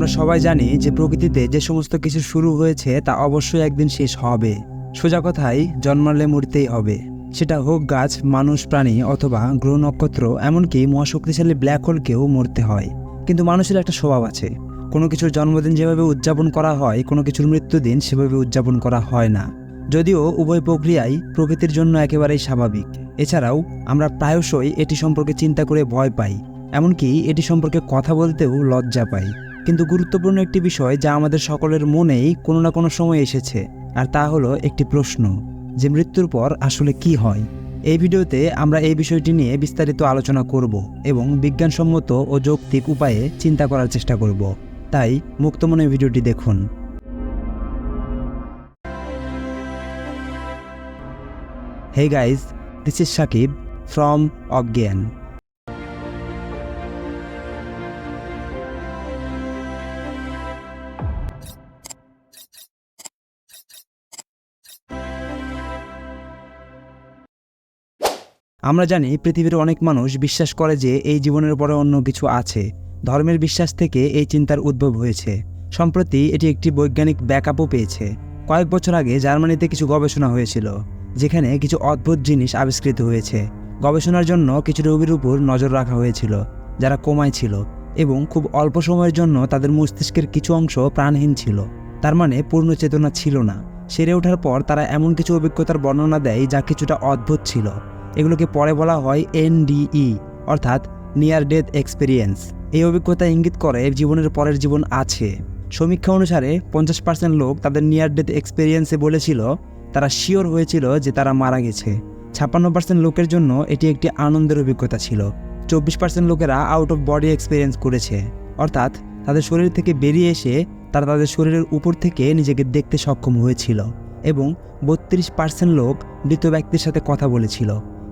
আমরা সবাই জানি যে প্রকৃতিতে যে সমস্ত কিছু শুরু হয়েছে তা অবশ্যই একদিন শেষ হবে। সোজা কথায় জন্মালে মরতেই হবে। সেটা হোক গাছ, মানুষ, প্রাণী অথবা গ্রহ, নক্ষত্র, এমনকি মহাশক্তিশালী ব্ল্যাক হোলকেও মরতে হয়। কিন্তু মানুষের একটা স্বভাব আছে। কোনো কিছুর জন্মদিন যেভাবে উদযাপন করা হয়, কোনো কিছুর মৃত্যুদিন সেভাবে উদযাপন করা হয় না। যদিও উভয় প্রক্রিয়াই প্রকৃতির জন্য একেবারেই স্বাভাবিক। এছাড়াও, আমরা প্রায়শই এটি সম্পর্কে চিন্তা করে ভয় পাই। এমনকি এটি সম্পর্কে কথা বলতেও লজ্জা পাই। কিন্তু গুরুত্বপূর্ণ একটি বিষয় যা আমাদের সকলের মনেই কোনো না কোনো সময় এসেছে, আর তা হলো একটি প্রশ্ন, যে মৃত্যুর পর আসলে কি হয়? এই ভিডিওতে আমরা এই বিষয়টি নিয়ে বিস্তারিত আলোচনা করব এবং বিজ্ঞানসম্মত ও যৌক্তিক উপায়ে চিন্তা করার চেষ্টা করব। তাই মুক্তমনে ভিডিওটি দেখুন। Hey guys this is Shakib from Ogyan. আমরা জানি পৃথিবীর অনেক মানুষ বিশ্বাস করে যে এই জীবনের পরে অন্য কিছু আছে। ধর্মের বিশ্বাস থেকে এই চিন্তার উদ্ভব হয়েছে। সম্প্রতি এটি একটি বৈজ্ঞানিক ব্যাকআপও পেয়েছে। কয়েক বছর আগে জার্মানিতে কিছু গবেষণা হয়েছিল, যেখানে কিছু অদ্ভুত জিনিস আবিষ্কৃত হয়েছে। গবেষণার জন্য কিছু রোগীর উপর নজর রাখা হয়েছিল, যারা কোমায় ছিল এবং খুব অল্প সময়ের জন্য তাদের মস্তিষ্কের কিছু অংশ প্রাণহীন ছিল। তার মানে পূর্ণ চেতনা ছিল না। সেরে ওঠার পর তারা এমন কিছু অভিজ্ঞতার বর্ণনা দেয় যা কিছুটা অদ্ভুত ছিল। এগুলোকে পরে বলা হয় এনডিই, অর্থাৎ নিয়ার ডেথ এক্সপিরিয়েন্স এই অভিজ্ঞতা ইঙ্গিত করে জীবনের পরের জীবন আছে। সমীক্ষা অনুসারে পঞ্চাশ পার্সেন্ট লোক তাদের নিয়ার ডেথ এক্সপিরিয়েন্সে বলেছিল, তারা শিওর হয়েছিল যে তারা মারা গেছে। ছাপ্পান্ন পার্সেন্ট লোকের জন্য এটি একটি আনন্দের অভিজ্ঞতা ছিল। চব্বিশ পার্সেন্ট লোকেরা আউট অফ বডি এক্সপিরিয়েন্স করেছে। অর্থাৎ তাদের শরীর থেকে বেরিয়ে এসে তারা তাদের শরীরের উপর থেকে নিজেকে দেখতে সক্ষম হয়েছিল এবং বত্রিশ পার্সেন্ট লোক মৃত ব্যক্তির সাথে কথা বলেছিল।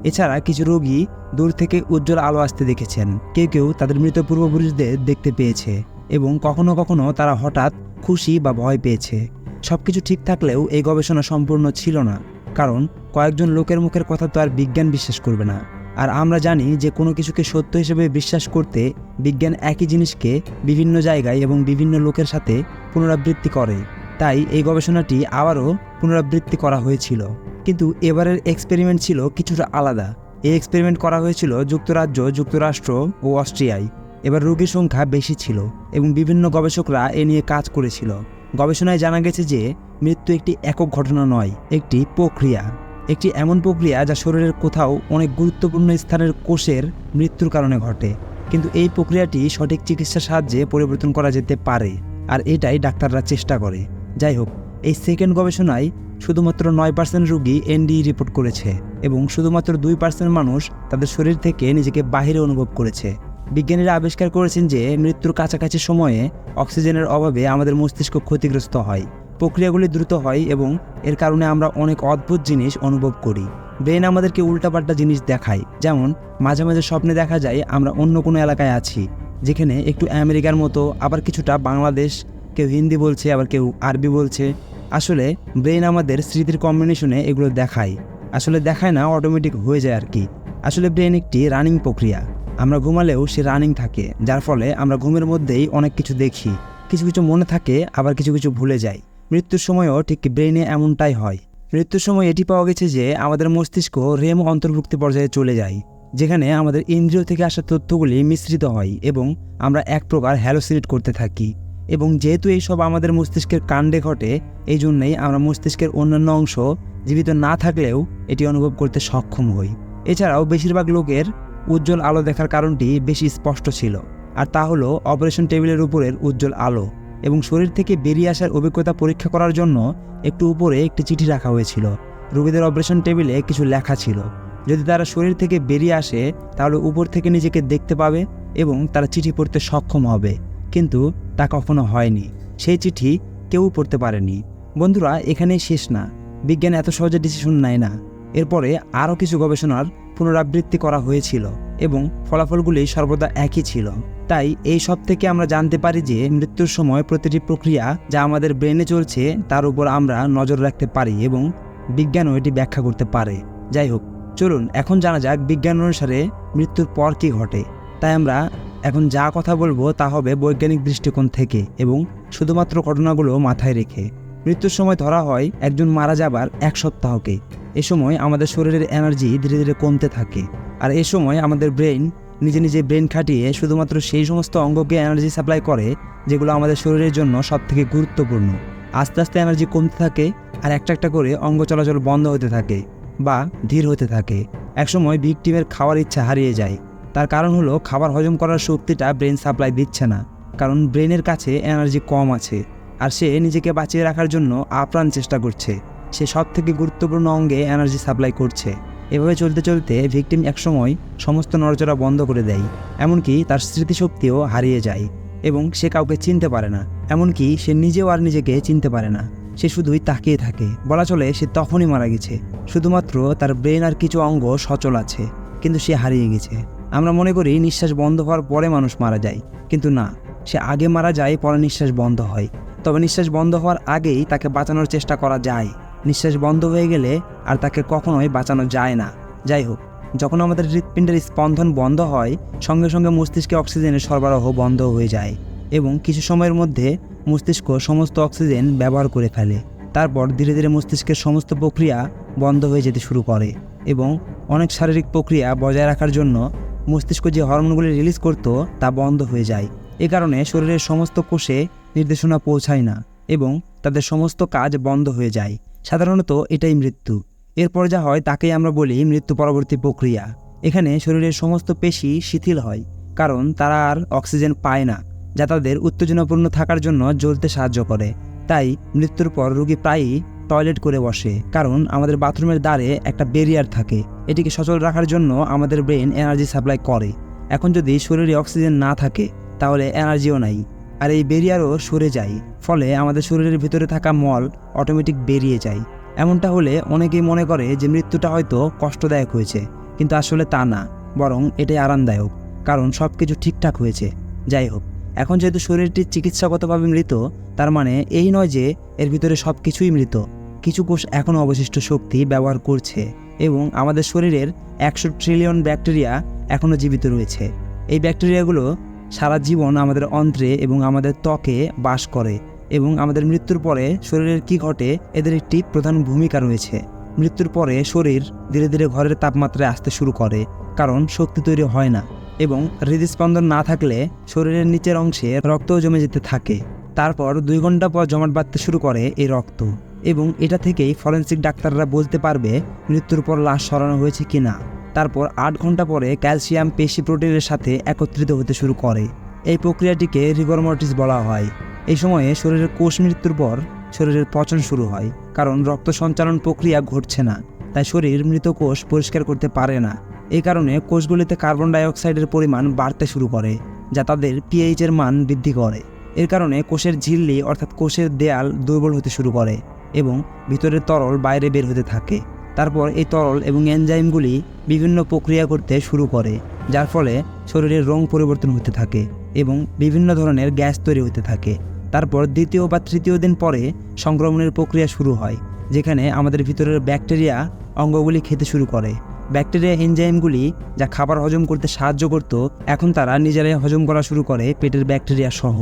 এছাড়া কিছু রোগী দূর থেকে উজ্জ্বল আলো আসতে দেখেছেন। কেউ কেউ তাদের মৃত পূর্বপুরুষদের দেখতে পেয়েছে এবং কখনো কখনো তারা হঠাৎ খুশি বা ভয় পেয়েছে। সব কিছু ঠিক থাকলেও এই গবেষণা সম্পূর্ণ ছিল না, কারণ কয়েকজন লোকের মুখের কথা তো আর বিজ্ঞান বিশ্বাস করবে না। আর আমরা জানি যে কোনো কিছুকে সত্য হিসেবে বিশ্বাস করতে বিজ্ঞান একই জিনিসকে বিভিন্ন জায়গায় এবং বিভিন্ন লোকের সাথে পুনরাবৃত্তি করে। তাই এই গবেষণাটি আবারও পুনরাবৃত্তি করা হয়েছিল। কিন্তু এবারের এক্সপেরিমেন্ট ছিল কিছুটা আলাদা। এই এক্সপেরিমেন্ট করা হয়েছিল যুক্তরাজ্য, যুক্তরাষ্ট্র ও অস্ট্রিয়ায়। এবার রোগীর সংখ্যা বেশি ছিল এবং বিভিন্ন গবেষকরা এ নিয়ে কাজ করেছিল। গবেষণায় জানা গেছে যে, মৃত্যু একটি একক ঘটনা নয়, একটি প্রক্রিয়া। একটি এমন প্রক্রিয়া যা শরীরের কোথাও অনেক গুরুত্বপূর্ণ স্থানের কোষের মৃত্যুর কারণে ঘটে। কিন্তু এই প্রক্রিয়াটি সঠিক চিকিৎসার সাহায্যে পরিবর্তন করা যেতে পারে, আর এটাই ডাক্তাররা চেষ্টা করে। যাই হোক এই সেকেন্ড গবেষণায় শুধুমাত্র নয় পার্সেন্ট রুগী এনডিই রিপোর্ট করেছে এবং শুধুমাত্র দুই পার্সেন্ট মানুষ তাদের শরীর থেকে নিজেকে বাহিরে অনুভব করেছে। বিজ্ঞানীরা আবিষ্কার করেছেন যে মৃত্যুর কাছাকাছি সময়ে অক্সিজেনের অভাবে আমাদের মস্তিষ্ক ক্ষতিগ্রস্ত হয়। প্রক্রিয়াগুলি দ্রুত হয় এবং এর কারণে আমরা অনেক অদ্ভুত জিনিস অনুভব করি। ব্রেন আমাদেরকে উল্টাপাল্টা জিনিস দেখায়, যেমন মাঝে মাঝে স্বপ্নে দেখা যায় আমরা অন্য কোনো এলাকায় আছি, যেখানে একটু আমেরিকার মতো, আবার কিছুটা বাংলাদেশ, কেউ হিন্দি বলছে, আবার কেউ আরবি বলছে। আসলে ব্রেন আমাদের স্মৃতির কম্বিনেশনে এগুলো দেখায়। আসলে দেখায় না অটোমেটিক হয়ে যায় আর কি আসলে ব্রেন একটি রানিং প্রক্রিয়া। আমরা ঘুমালেও সে রানিং থাকে, যার ফলে আমরা ঘুমের মধ্যেই অনেক কিছু দেখি। কিছু কিছু মনে থাকে, আবার কিছু কিছু ভুলে যাই। মৃত্যুর সময়ও ঠিক ব্রেনে এমনটাই হয়। মৃত্যুর সময় এটি পাওয়া গেছে যে, আমাদের মস্তিষ্ক রেম অন্তর্ভুক্তি পর্যায়ে চলে যায়, যেখানে আমাদের ইন্দ্রিয় থেকে আসা তথ্যগুলি মিশ্রিত হয় এবং আমরা এক প্রকার হ্যালোসিনেট করতে থাকি। এবং যেহেতু এইসব আমাদের মস্তিষ্কের কাণ্ডে ঘটে এই জন্যই আমরা মস্তিষ্কের অন্যান্য অংশ জীবিত না থাকলেও এটি অনুভব করতে সক্ষম হই। এছাড়াও বেশিরভাগ লোকের উজ্জ্বল আলো দেখার কারণটি বেশি স্পষ্ট ছিল, আর তা হলো অপারেশন টেবিলের উপরের উজ্জ্বল আলো এবং শরীর থেকে বেরিয়ে আসার অভিজ্ঞতা পরীক্ষা করার জন্য একটু উপরে একটি চিঠি রাখা হয়েছিল। রোগীদের অপারেশন টেবিলে কিছু লেখা ছিল। যদি তারা শরীর থেকে বেরিয়ে আসে, তাহলে উপর থেকে নিজেকে দেখতে পাবে এবং তারা চিঠি পড়তে সক্ষম হবে। কিন্তু তা কখনো হয়নি। সেই চিঠি কেউ পড়তে পারেনি। বন্ধুরা এখানেই শেষ না। বিজ্ঞান এত সহজে ডিসিশন নেয় না। এরপরে আরও কিছু গবেষণার পুনরাবৃত্তি করা হয়েছিল এবং ফলাফলগুলি সর্বদা একই ছিল। তাই এই সব থেকে আমরা জানতে পারি যে মৃত্যুর সময় প্রতিটি প্রক্রিয়া যা আমাদের ব্রেনে চলছে, তার উপর আমরা নজর রাখতে পারি এবং বিজ্ঞানও এটি ব্যাখ্যা করতে পারে। যাই হোক, চলুন, এখন জানা যাক বিজ্ঞান অনুসারে মৃত্যুর পর কী ঘটে। তাই আমরা এখন যা কথা বলব তা হবে বৈজ্ঞানিক দৃষ্টিকোণ থেকে এবং শুধুমাত্র ঘটনাগুলো মাথায় রেখে। মৃত্যুর সময় ধরা হয় একজন মারা যাবার এক সপ্তাহকে। এ সময় আমাদের শরীরের এনার্জি ধীরে ধীরে কমতে থাকে। আর এ সময় আমাদের ব্রেন নিজে নিজে ব্রেন খাটিয়ে শুধুমাত্র সেই সমস্ত অঙ্গকে এনার্জি সাপ্লাই করে, যেগুলো আমাদের শরীরের জন্য সবথেকে গুরুত্বপূর্ণ। আস্তে আস্তে এনার্জি কমতে থাকে আর একটা একটা করে অঙ্গ চলাচল বন্ধ হতে থাকে বা ধীর হতে থাকে। একসময় ভিকটিমের খাওয়ার ইচ্ছা হারিয়ে যায়। তার কারণ হলো খাবার হজম করার শক্তিটা ব্রেন সাপ্লাই দিচ্ছে না। কারণ ব্রেনের কাছে এনার্জি কম আছে, আর সে নিজেকে বাঁচিয়ে রাখার জন্য আপ্রাণ চেষ্টা করছে। সে সব থেকে গুরুত্বপূর্ণ অঙ্গে এনার্জি সাপ্লাই করছে। এভাবে চলতে চলতে ভিকটিম একসময় সমস্ত নড়চড়া বন্ধ করে দেয়, এমনকি তার স্মৃতিশক্তিও হারিয়ে যায়, এবং সে কাউকে চিনতে পারে না। এমনকি সে নিজেও আর নিজেকে চিনতে পারে না। সে শুধুই তাকিয়ে থাকে। বলা চলে সে তখনই মারা গেছে। শুধুমাত্র তার ব্রেন আর কিছু অঙ্গ সচল আছে, কিন্তু সে হারিয়ে গেছে। আমরা মনে করি নিঃশ্বাস বন্ধ হওয়ার পরে মানুষ মারা যায়। কিন্তু না, সে আগে মারা যায় পরে নিঃশ্বাস বন্ধ হয়। তবে নিঃশ্বাস বন্ধ হওয়ার আগেই তাকে বাঁচানোর চেষ্টা করা যায়। নিঃশ্বাস বন্ধ হয়ে গেলে আর তাকে কখনোই বাঁচানো যায় না। যাই হোক, যখন আমাদের হৃৎপিণ্ডের স্পন্দন বন্ধ হয়, সঙ্গে সঙ্গে মস্তিষ্কে অক্সিজেনের সরবরাহ বন্ধ হয়ে যায় এবং কিছু সময়ের মধ্যে মস্তিষ্ক সমস্ত অক্সিজেন ব্যবহার করে ফেলে। তারপর ধীরে ধীরে মস্তিষ্কের সমস্ত প্রক্রিয়া বন্ধ হয়ে যেতে শুরু করে এবং অনেক শারীরিক প্রক্রিয়া বজায় রাখার জন্য মস্তিষ্ক যে হরমোনগুলি রিলিজ করত তা বন্ধ হয়ে যায়। এ কারণে শরীরের সমস্ত কোষে নির্দেশনা পৌঁছায় না এবং তাদের সমস্ত কাজ বন্ধ হয়ে যায়। সাধারণত এটাই মৃত্যু। এরপর যা হয় তাকেই আমরা বলি মৃত্যু পরবর্তী প্রক্রিয়া। এখানে শরীরের সমস্ত পেশি শিথিল হয়, কারণ তারা আর অক্সিজেন পায় না, যা তাদের উত্তেজনাপূর্ণ থাকার জন্য জ্বলতে সাহায্য করে। তাই মৃত্যুর পর রোগী প্রায়ই টয়লেট করে বসে, কারণ আমাদের বাথরুমের দ্বারে একটা ব্যারিয়ার থাকে। এটিকে সচল রাখার জন্য আমাদের ব্রেন এনার্জি সাপ্লাই করে। এখন যদি শরীরে অক্সিজেন না থাকে, তাহলে এনার্জিও নাই। আর এই বেরিয়ারও সরে যায়, ফলে আমাদের শরীরের ভিতরে থাকা মল অটোমেটিক বেরিয়ে যায়। এমনটা হলে অনেকেই মনে করে যে মৃত্যুটা হয়তো কষ্টদায়ক হয়েছে, কিন্তু আসলে তা না, বরং এটাই আরামদায়ক, কারণ সব কিছু ঠিকঠাক হয়েছে। যাই হোক, এখন যেহেতু শরীরটি চিকিৎসাগতভাবে মৃত, তার মানে এই নয় যে এর ভিতরে সব কিছুই মৃত। কিছু কোষ এখনও অবশিষ্ট শক্তি ব্যবহার করছে এবং আমাদের শরীরের একশো ট্রিলিয়ন ব্যাকটেরিয়া এখনও জীবিত রয়েছে। এই ব্যাকটেরিয়াগুলো সারা জীবন আমাদের অন্ত্রে এবং আমাদের ত্বকে বাস করে এবং আমাদের মৃত্যুর পরে শরীরের কি ঘটে এদের একটি প্রধান ভূমিকা রয়েছে। মৃত্যুর পরে শরীর ধীরে ধীরে ঘরের তাপমাত্রায় আসতে শুরু করে, কারণ শক্তি তৈরি হয় না এবং হৃদস্পন্দন না থাকলে শরীরের নিচের অংশে রক্তও জমে যেতে থাকে। তারপর দুই ঘণ্টা পর জমাট বাঁধতে শুরু করে এই রক্ত। এবং এটা থেকেই ফরেন্সিক ডাক্তাররা বলতে পারবে মৃত্যুর পর লাশ সরানো হয়েছে কি না তারপর আট ঘণ্টা পরে ক্যালসিয়াম, পেশি প্রোটিনের সাথে একত্রিত হতে শুরু করে। এই প্রক্রিয়াটিকে রিগরমটিস বলা হয়। এই সময়ে শরীরের কোষ মৃত্যুর পর শরীরের পচন শুরু হয়, কারণ রক্ত সঞ্চালন প্রক্রিয়া ঘটছে না, তাই শরীর মৃত কোষ পরিষ্কার করতে পারে না। এই কারণে কোষগুলিতে কার্বন ডাইঅক্সাইডের পরিমাণ বাড়তে শুরু করে, যা তাদের পিএইচের মান বৃদ্ধি করে। এর কারণে কোষের ঝিল্লি, অর্থাৎ কোষের দেয়াল, দুর্বল হতে শুরু করে। এবং ভিতরের তরল বাইরে বের হতে থাকে। তারপর এই তরল এবং এনজাইমগুলি বিভিন্ন প্রক্রিয়া করতে শুরু করে, যার ফলে শরীরের রং পরিবর্তন হতে থাকে এবং বিভিন্ন ধরনের গ্যাস তৈরি হতে থাকে। তারপর দ্বিতীয় বা তৃতীয় দিন পরে সংক্রমণের প্রক্রিয়া শুরু হয়, যেখানে আমাদের ভিতরের ব্যাকটেরিয়া অঙ্গগুলি খেতে শুরু করে। ব্যাকটেরিয়া এনজাইমগুলি যা খাবার হজম করতে সাহায্য করত, এখন তারা নিজেরাই হজম করা শুরু করে পেটের ব্যাকটেরিয়া সহ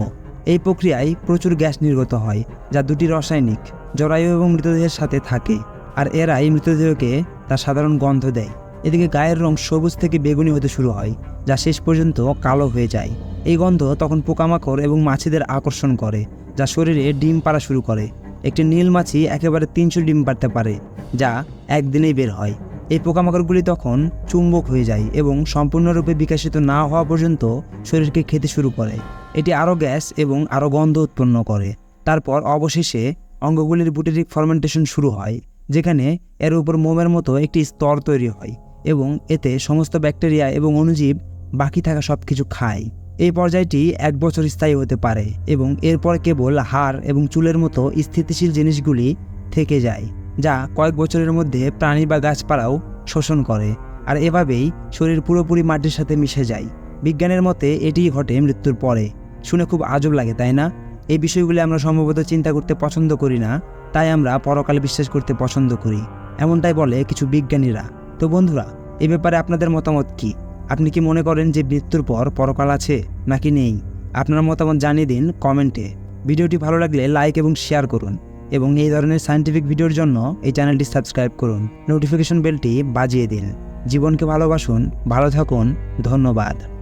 এই প্রক্রিয়ায় প্রচুর গ্যাস নির্গত হয়, যা দুটি রাসায়নিক, জরায়ু এবং মৃতদেহের সাথে থাকে, আর এরাই মৃতদেহকে তার সাধারণ গন্ধ দেয়। এদিকে গায়ের রং সবুজ থেকে বেগুনি হতে শুরু হয়, যা শেষ পর্যন্ত কালো হয়ে যায়। এই গন্ধ তখন পোকামাকড় এবং মাছিদের আকর্ষণ করে, যা শরীরে ডিম পাড়া শুরু করে। একটি নীল মাছি একেবারে তিনশো ডিম পাড়তে পারে, যা একদিনেই বের হয়। এই পোকামাকড়গুলি তখন চুম্বক হয়ে যায় এবং সম্পূর্ণরূপে বিকশিত না হওয়া পর্যন্ত শরীরকে খেতে শুরু করে। এটি আরও গ্যাস এবং আরও গন্ধ উৎপন্ন করে। তারপর অবশেষে অঙ্গগুলির বুটেরিক ফার্মেন্টেশন শুরু হয়, যেখানে এর উপর মোমের মতো একটি স্তর তৈরি হয় এবং এতে সমস্ত ব্যাকটেরিয়া এবং অণুজীব বাকি থাকা সব কিছু খায়। এই পর্যায়টি এক বছর স্থায়ী হতে পারে এবং এরপর কেবল হাড় এবং চুলের মতো স্থিতিশীল জিনিসগুলি থেকে যায়। যা কয়েক বছরের মধ্যে প্রাণী বা গাছপালাও শোষণ করে। আর এভাবেই শরীর পুরোপুরি মাটির সাথে মিশে যায়। বিজ্ঞানের মতে এটিই ঘটে মৃত্যুর পরে। শুনে খুব আজব লাগে, তাই না? এই বিষয়গুলি আমরা সম্ভবত চিন্তা করতে পছন্দ করি না, তাই আমরা পরকালে বিশ্বাস করতে পছন্দ করি। এমনটাই বলে কিছু বিজ্ঞানীরা। তো বন্ধুরা, এ ব্যাপারে আপনাদের মতামত কি? আপনি কি মনে করেন যে মৃত্যুর পর পরকাল আছে নাকি নেই? আপনার মতামত জানিয়ে দিন কমেন্টে। ভিডিওটি ভালো লাগলে লাইক এবং শেয়ার করুন। এবং এই ধরনের সায়েন্টিফিক ভিডিওর জন্য এই চ্যানেলটি সাবস্ক্রাইব করুন। নোটিফিকেশন বেলটি বাজিয়ে দিন। জীবনকে ভালোবাসুন, ভালো থাকুন, ধন্যবাদ।